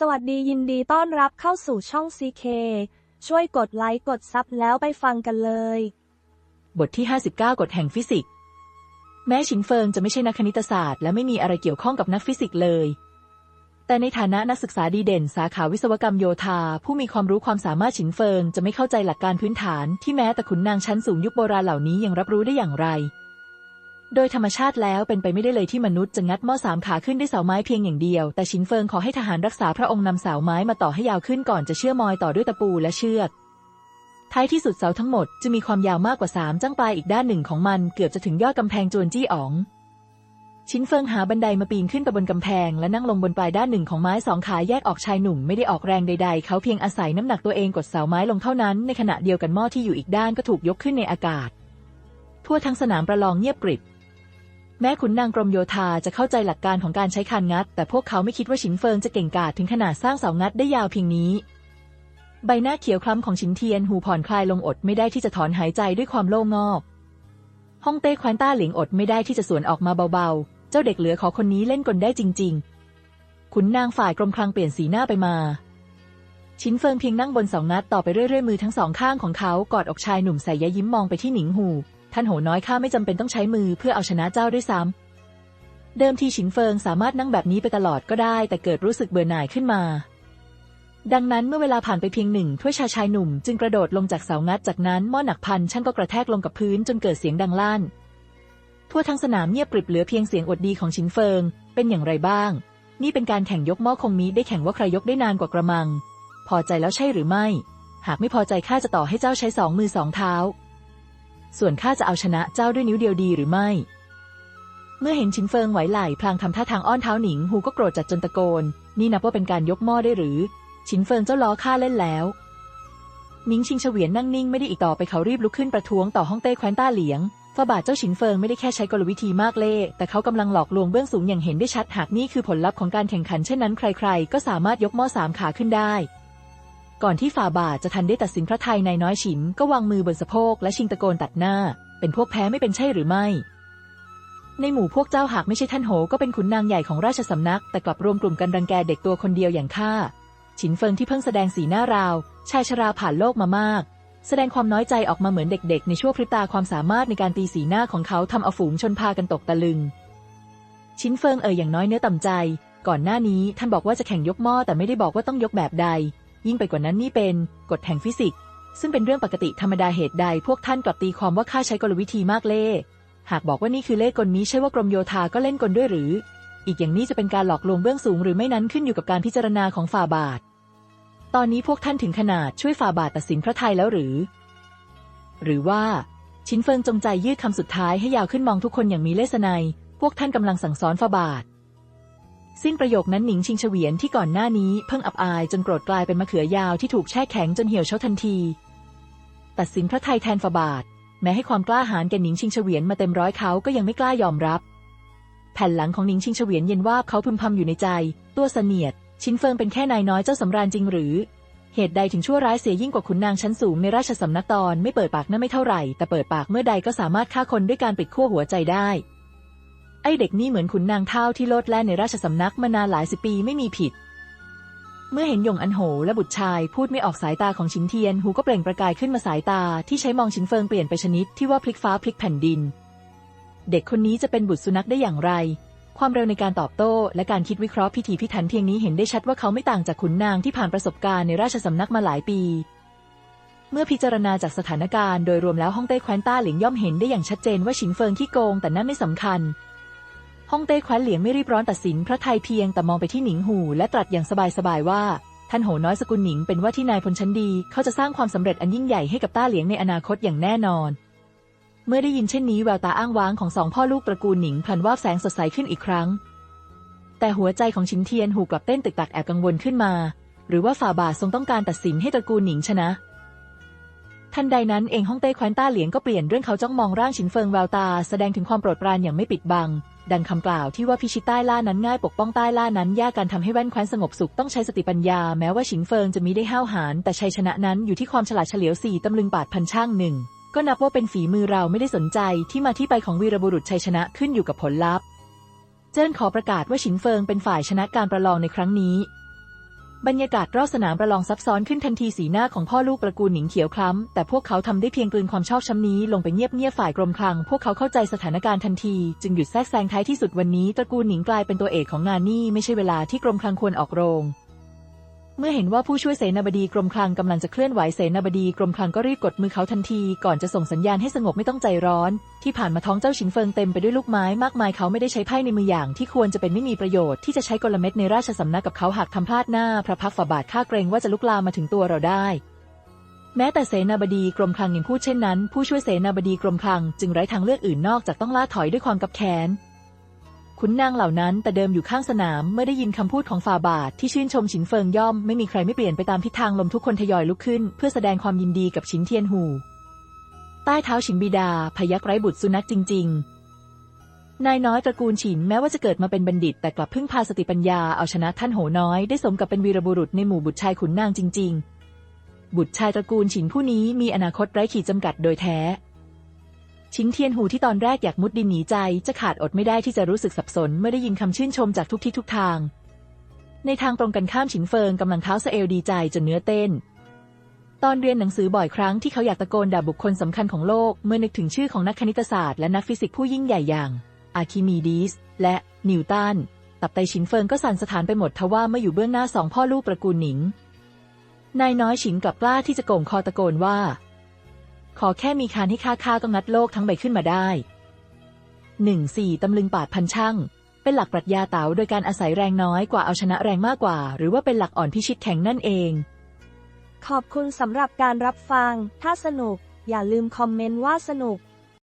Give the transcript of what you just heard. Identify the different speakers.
Speaker 1: สวัสดียินดีต้อนรับเข้าสู่ช่อง CK ช่วยกดไลค์กดซับแล้วไปฟังกันเลย
Speaker 2: บทที่ 59 กฎแห่งฟิสิกส์ แม้ชินเฟิงจะไม่ใช่นักคณิตศาสตร์ และไม่มีอะไรเกี่ยวข้องกับนักฟิสิกส์เลย แต่ในฐานะนักศึกษาดีเด่น สาขาวิศวกรรมโยธา ผู้มีความรู้ความสามารถชินเฟิงจะไม่เข้าใจหลักการพื้นฐานที่แม้แต่ขุนนางชั้นสูงยุคโบราณเหล่านี้ยังรับรู้ได้อย่างไร โดยธรรมชาติแล้วเป็นไปไม่ได้เลยที่มนุษย์จะงัดหม้อสามขาขึ้นด้วยเสาไม้เพียงอย่างเดียว แต่ชินเฟิงขอให้ทหารรักษาพระองค์นำเสาไม้มาต่อให้ยาวขึ้นก่อนจะเชื่อมอยต่อด้วยตะปูและเชือกท้ายที่สุดเสาทั้งหมดจะมีความยาวมากกว่าสามจ้างปลายอีกด้านหนึ่งของมันเกือบจะถึงยอดกำแพงจวนจี้อ๋อง ชินเฟิงหาบันไดมาปีนขึ้นไปบนกำแพง และนั่งลงบนปลายด้านหนึ่งของไม้สองขาแยกออกชายหนุ่มไม่ได้ออกแรงใด ๆ เขาเพียงอาศัยน้ำหนักตัวเองกดเสาไม้ลงเท่านั้น ในขณะเดียวกันหม้อที่อยู่อีกด้านก็ถูกยกขึ้นในอากาศ ทั่วทั้งสนามประลองเงียบกริบ แม้ขุนนางกรมโยธาจะเข้าใจหลักการของการใช้คานงัด แต่พวกเขาไม่คิดว่าชินเฟิงจะเก่งกาจถึงขนาดสร้างเสางัดได้ยาวเพียงนี้ ใบหน้าเขียวคล้ำของชินเทียนหูผ่อนคลายลงอดไม่ได้ที่จะถอนหายใจด้วยความโล่งอกฮ่องเต้แคว้นต้าเหลียงอดไม่ได้ที่จะสวนออกมาเบาๆ เจ้าเด็กเหลือขอคนนี้เล่นกลได้จริง ๆ ขุนนางฝ่ายกรมคลังเปลี่ยนสีหน้าไปมาชินเฟิงเพียงนั่งบนเสางัดต่อไปเรื่อยๆมือทั้งสองข้างของเขากอดอกชายหนุ่มใส่ยยิ้มมองไปที่หนิงหู ท่านโหน้อยข้าไม่จำเป็นต้องใช้มือเพื่อเอาชนะเจ้าด้วยซ้ำเดิมทีฉินเฟิงสามารถนั่งแบบนี้ไปตลอดก็ได้ แต่เกิดรู้สึกเบื่อหน่ายขึ้นมา ดังนั้นเมื่อเวลาผ่านไปเพียงหนึ่งถ้วยชาชายหนุ่มจึงกระโดดลงจากเสางัดจากนั้นหม้อหนักพันช่างก็กระแทกลงกับพื้นจนเกิดเสียงดังลั่น ทั่วทั้งสนามเงียบกริบเหลือเพียงเสียงอดดีของชินเฟิง เป็นอย่างไรบ้าง นี่เป็นการแข่งยกหม้อคงมีได้แข่งว่าใครยกได้นานกว่ากระมัง พอใจแล้วใช่หรือไม่ หากไม่พอใจข้าจะต่อให้เจ้าใช้สองมือสองเท้า ส่วนข้าจะเอาชนะเจ้าด้วยนิ้วเดียวดีหรือไม่ เมื่อเห็นชินเฟิงไหวไหลพลางทำท่าทางอ้อนเท้าหนิงฮูก็โกรธจัดจนตะโกน นี่นับว่าเป็นการยกหม้อได้หรือ ชินเฟิงเจ้าล้อข้าเล่นแล้วหมิงชิงเฉวียนนั่งนิ่งไม่ได้อีกต่อไปเขารีบลุกขึ้นประท้วงต่อฮ่องเต้แคว้นต้าเหลียงฝ่าบาทเจ้าชินเฟิงไม่ได้แค่ใช้กลวิธีมากเล่แต่เขากำลังหลอกลวงเบื้องสูงอย่างเห็นได้ชัดหากนี่คือผลลัพธ์ของการแข่งขันเช่นนั้นใครๆ ก็สามารถยกหม้อสามขาขึ้นได้ ก่อนที่ฝ่าบาทจะทันได้ตัดสินพระไทยนายน้อยฉินก็วางมือบนสะโพกและชิงตะโกนตัดหน้า เป็นพวกแพ้ไม่เป็นใช่หรือไม่ ในหมู่พวกเจ้าหากไม่ใช่ท่านโหก็เป็นขุนนางใหญ่ของราชสำนัก แต่กลับรวมกลุ่มกันรังแกเด็กตัวคนเดียวอย่างข้าฉินเฟิงที่เพิ่งแสดงสีหน้าราว ชายชราผ่านโลกมามาก แสดงความน้อยใจออกมาเหมือนเด็กๆ ในชั่วพริบตาความสามารถในการตีสีหน้าของเขาทำเอาฝูงชนพากันตกตะลึง ชินเฟิงเอ่ยอย่างน้อยเนื้อต่ำใจ ก่อนหน้านี้ท่านบอกว่าจะแข่งยกหม้อแต่ไม่ได้บอกว่าต้องยกแบบใด ยิ่งไปกว่านั้นนี่เป็นกฎแห่งฟิสิกส์ ซึ่งเป็นเรื่องปกติธรรมดาเหตุใด พวกท่านกลับตีความว่าข้าใช้กลวิธีมากเล่หากบอกว่านี่คือเล่กลนี้ใช่ว่ากรมโยธาก็เล่นกลด้วยหรือ อีกอย่างนี้จะเป็นการหลอกลวงเบื้องสูงหรือไม่นั้นขึ้นอยู่กับการพิจารณาของฝ่าบาท ตอนนี้พวกท่านถึงขนาดช่วยฝ่าบาทตัดสินพระไทยแล้วหรือ หรือว่าชินเฟิงจงใจยืดคำสุดท้ายให้ยาวขึ้นมองทุกคนอย่างมีเลสไนยพวกท่านกำลังสั่งสอนฝ่าบาท สิ้นประโยคนั้นหนิงชิงเฉวียนที่ก่อนหน้านี้เพิ่งอับอายจนโกรธกลายเป็นมะเขือยาวที่ถูกแช่แข็งจนเหี่ยวเฉาทันที ตัดสินพระไทยแทนฝาบาท แม้ให้ความกล้าหาญแก่หนิงชิงเฉวียนมาเต็มร้อยเขาก็ยังไม่กล้ายอมรับ แผ่นหลังของหนิงชิงเฉวียนเย็นว่าเขาพึมพำอยู่ในใจ ตัวเสนียด ชินเฟิงเป็นแค่นายน้อยเจ้าสำราญจริงหรือ เหตุใดถึงชั่วร้ายเสียยิ่งกว่าขุนนางชั้นสูงในราชสำนักตอนไม่เปิดปากนั่นไม่เท่าไหร่แต่เปิดปากเมื่อใดก็สามารถฆ่าคนด้วยการปิดขั้วหัวใจได้ ไอเด็กนี่เหมือนขุนนางเท่าที่โลดแล่นในราชสำนักมานานหลายสิบปีไม่มีผิด เมื่อเห็นหยงอันโหและบุตรชายพูดไม่ออกสายตาของชินเทียน หูก็เปล่งประกายขึ้นมาสายตาที่ใช้มองชินเฟิงเปลี่ยนไปชนิดที่ว่าพลิกฟ้าพลิกแผ่นดิน เด็กคนนี้จะเป็นบุตรสุนัขได้อย่างไร ความเร็วในการตอบโต้ และการคิดวิเคราะห์พิถีพิถันเพียงนี้เห็นได้ชัดว่าเขาไม่ต่างจากขุนนางที่ผ่านประสบการณ์ในราชสำนักมาหลายปี เมื่อพิจารณาจากสถานการณ์โดยรวมแล้วฮ่องเต้แคว้นต้าเหลียงย่อมเห็นได้อย่างชัดเจนว่าชินเฟิงขี้โกงแต่นั่นไม่สำคัญ ฮ่องเต้แคว้นเหลียงไม่รีบร้อนตัดสินพระไทยเพียงแต่มองไปที่หนิงหูและตรัสอย่างสบายๆว่า ท่านโหน้อยสกุลหนิงเป็นว่าที่นายพลชั้นดี เขาจะสร้างความสำเร็จอันยิ่งใหญ่ให้กับต้าเหลียงในอนาคตอย่างแน่นอน เมื่อได้ยินเช่นนี้แววตาอ้างว้างของสองพ่อลูกตระกูลหนิงพลันวาบแสงสดใสขึ้นอีกครั้ง แต่หัวใจของชินเทียนหูกลับเต้นตึกตักแอบกังวลขึ้นมา หรือว่าฝ่าบาททรงต้องการตัดสินให้ตระกูลหนิงชนะทันใดนั้นเองฮ่องเต้แคว้นต้าเหลียงก็เปลี่ยนเรื่องเขาจ้องมองร่างฉินเฟิงแววตา แสดงถึงความโปรดปรานอย่างไม่ปิดบัง ดังคำกล่าวที่ว่าพิชิตใต้ล่านั้นง่ายปกป้องใต้ล่านั้นยากการทำให้แว่นแคว้นสงบสุขต้องใช้สติปัญญาแม้ว่าฉินเฟิงจะมีได้ห้าวหาญแต่ชัยชนะนั้นอยู่ที่ความฉลาดเฉลียวสี่ตำลึงบาทพันช่างหนึ่งก็นับว่าเป็นฝีมือเราไม่ได้สนใจที่มาที่ไปของวีรบุรุษชัยชนะขึ้นอยู่กับผลลัพธ์ เจิ้นขอประกาศว่าฉินเฟิงเป็นฝ่ายชนะการประลองในครั้งนี้ บรรยากาศรอบสนามประลองซับซ้อนขึ้นทันทีสีหน้าของพ่อลูกตระกูลหนิงเขียวคล้ำ แต่พวกเขาทำได้เพียงกลืนความชอบช้ำนี้ลงไปเงียบๆฝ่ายกรมคลัง พวกเขาเข้าใจสถานการณ์ทันที จึงหยุดแทรกแซงท้ายที่สุดวันนี้ตระกูลหนิงกลายเป็นตัวเอกของงานนี่ไม่ใช่เวลาที่กรมคลังควรออกโรง เมื่อเห็นว่าผู้ช่วยเสนาบดีกรมคลังกำลังจะเคลื่อนไหวเสนาบดีกรมคลังก็รีบกดมือเขาทันที ก่อนจะส่งสัญญาณให้สงบไม่ต้องใจร้อน ที่ผ่านมาท้องเจ้าฉินเฟิงเต็มไปด้วยลูกไม้มากมายเขาไม่ได้ใช้ไพ่ในมืออย่างที่ควรจะเป็นไม่มีประโยชน์ที่จะใช้กลเม็ดในราชสำนักกับเขาหากทำพลาดหน้า พระพักฝ่าบาทข้าเกรงว่าจะลุกลามมาถึงตัวเราได้ แม้แต่เสนาบดีกรมคลังยังพูดเช่นนั้น ผู้ช่วยเสนาบดีกรมคลังจึงไร้ทางเลือกอื่นนอกจากต้องล่าถอยด้วยความกับแค้น ขุนนางเหล่านั้นแต่เดิมอยู่ข้างสนามเมื่อได้ยินคำพูดของฝ่าบาทที่ชื่นชมฉินเฟิงย่อมไม่มีใครไม่เปลี่ยนไปตามทิศทางลมทุกคนทยอยลุกขึ้น เพื่อแสดงความยินดีกับฉินเทียนหู ใต้เท้าฉินบิดา พยักไร้บุตรสุนัขจริง ๆ นายน้อยตระกูลฉินแม้ว่าจะเกิดมาเป็นบัณฑิต แต่กลับพึ่งพาสติปัญญาเอาชนะท่านโหน้อยได้สมกับเป็นวีรบุรุษในหมู่บุตรชายขุนนางจริง ๆ บุตรชายตระกูลฉินผู้นี้มีอนาคตไร้ขีดจำกัดโดยแท้ ชิงเทียนหูที่ตอนแรกอยากมุดดินหนีใจ จะขาดอดไม่ได้ที่จะรู้สึกสับสนเมื่อได้ยินคำชื่นชมจากทุกทิศทุกทาง ในทางตรงกันข้ามฉินเฟิงกำลังเท้าสเอลดีใจจนเนื้อเต้น ตอนเรียนหนังสือบ่อยครั้งที่เขาอยากตะโกนด่าบุคคลสำคัญของโลกเมื่อนึกถึงชื่อของนักคณิตศาสตร์และนักฟิสิกส์ผู้ยิ่งใหญ่อย่างอาร์คิมีดีสและนิวตันตับไตฉินเฟิงก็สั่นสถานไปหมดทว่าเมื่ออยู่เบื้องหน้าสองพ่อลูกตระกูลหนิงนายน้อยฉินกลับกล้าที่จะโก่งคอตะโกนว่า ขอแค่มีคานให้ข้าข้าก็งัดโลกทั้งใบขึ้นมาได้หนึ่งสี่ตำลึงปาดพันช่างเป็นหลักปรัชญาเต๋าโดยการอาศัยแรงน้อยกว่าเอาชนะแรงมากกว่า หรือว่าเป็นหลักอ่อนพิชิตแข็งนั่นเอง
Speaker 1: ขอบคุณสำหรับการรับฟัง ถ้าสนุก อย่าลืมคอมเมนต์ว่าสนุก